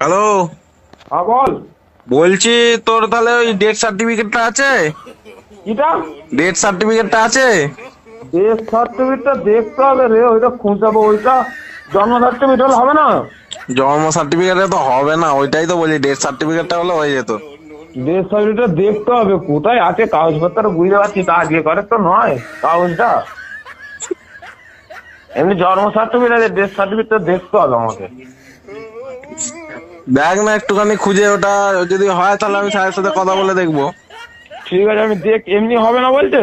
Hello? হ্যাঁ বল। বলছি তোর তাহলে ওই ডেথ সার্টিফিকেটটা আছে? কিটা? ডেথ সার্টিফিকেটটা আছে? ডেথ সার্টিফিকেটটা দেখতে হবে রে ওইটা খুঁজাবো ওইটা জন্ম সার্টিফিকেট হলে হবে না? জন্ম সার্টিফিকেটে তো হবে না ওইটাই তো বলি ডেথ সার্টিফিকেটটা হলে হয়ে যেত। ডেথ সার্টিফিকেটটা দেখতে হবে কোথায় আছে কাগজপত্র বুঝতে পারছি তা আজকে করে তো নয় কাগজটা। এমনি জন্ম সার্টিফিকেট আছে ডেথ সার্টিফিকেটটা দেখতে হবে আমাকে। দেখ না একটুখানি খুঁজে ওটা যদি হয় তাহলে আমি স্যারের সাথে কথা বলে দেখব। ঠিক আছে আমি দেখ এমনি হবে না বলছে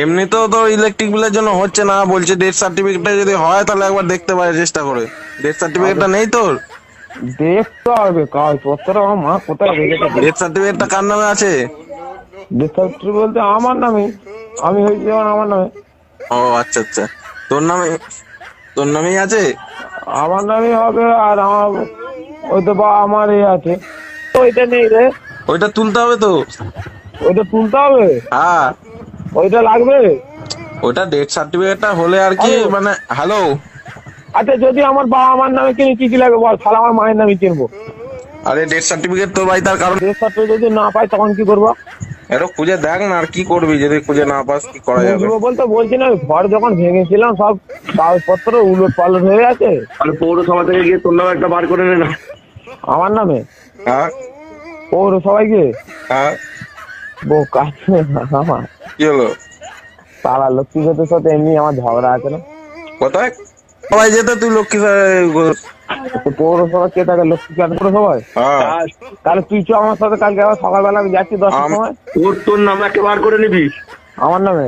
এমনি তো তো ইলেকট্রিক বিলের জন্য হচ্ছে না বলছে ডেথ সার্টিফিকেটটা যদি হয় তাহলে একবার দেখতে পারে চেষ্টা করে। ডেথ সার্টিফিকেটটা নেই তোর? দেখতে হবে কাগজপত্র আমার মা কোথায় রেখেছে ডেথ সার্টিফিকেটটা কার নামে আছে? ডেথ সার্টিফিকেট বলতে আমার নামে আমি হয়েছি আমার নামে। ও আচ্ছা আচ্ছা। তোর নামে তোর নামেই আছে? আমার নামই হবে আর আমার ওই তো বা আমার এ আছে ওইটা নেই রে। ওইটা তুলতে হবে তো? ওইটা তুলতে হবে? হ্যাঁ। ওইটা লাগবে? ওইটা ডেথ সার্টিফিকেটটা হলে আর কি মানে হ্যালো? আচ্ছা যদি আমার বাবা আমার নামে কিনে কি কি লাগবে বল তাহলে আমার মায়ের নামে কিনবো। আরে ডেথ সার্টিফিকেট তোর ভাই তার কারণ ডেথ সার্টিফিকেট যদি না পাই তখন কি করব? এটা খুঁজে দেখ না আর কি করবি যদি খুঁজে না পাস কি করা যাবে? বলতে বলছি না ঘর যখন ভেঙেছিলাম সব কাগজপত্র উলট পালট হয়ে আছে তাহলে পৌরসভা থেকে গিয়ে তোর নামে একটা বার করে নে না। আমার নামে? হ্যাঁ। ওর সবাইকে হ্যাঁ। বউ কাছে আমার। কি হলো? পাড়া লক্ষ্মী সাথে এমনি আমার ঝগড়া আছে না। কোথায়? সবাই যেতে তুই লক্ষ্মী পৌরসভা কে থাকে? লক্ষ্মী কাঠ পৌরসভায়? হ্যাঁ। তাহলে তুই চ আমার সাথে কালকে আবার সকালবেলা আমি যাচ্ছি দশটার সময়। তোর তোর নামে একটা বার করে নিবি? আমার নামে?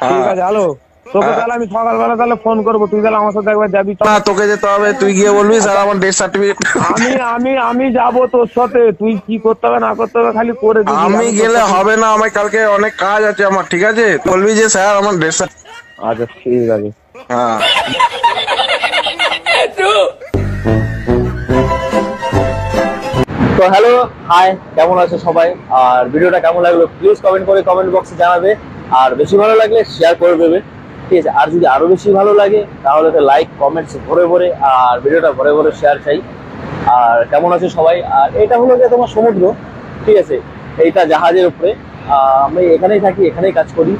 ঠিক হ্যাঁ। আছে হ্যালো তোকে হ্যাঁ। তাহলে আমি সকালবেলা তাহলে ফোন করব। তুই তাহলে আমার সাথে একবার যাবি না তোকে যেতে হবে তুই গিয়ে বলবি স্যার আমার ডেথ সার্টিফিকেট আমি আমি আমি যাব তোর সাথে। তুই কি করতে হবে না করতে হবে খালি করে দিবি। আমি গেলে হবে না আমার কালকে অনেক কাজ আছে আমার ঠিক আছে? বলবি যে স্যার আমার ডেথ আচ্ছা ঠিক আছে। হ্যাঁ। তো হ্যালো হাই কেমন আছে সবাই? আর ভিডিওটা কেমন লাগল প্লিজ কমেন্ট করে কমেন্ট বক্সে জানাবে। আর বেশি ভালো লাগলে শেয়ার করে দেবে। ঠিক আছে, আর যদি আরও বেশি ভালো লাগে, তাহলে তো লাইক কমেন্টস ভরে ভরে, আর ভিডিওটা ভরে ভরে শেয়ার চাই। আর কেমন আছে সবাই? আর এটা হলো যে তোমার সমুদ্র। ঠিক আছে, এইটা জাহাজের উপরে। আমি এখানেই থাকি, এখানেই কাজ করি।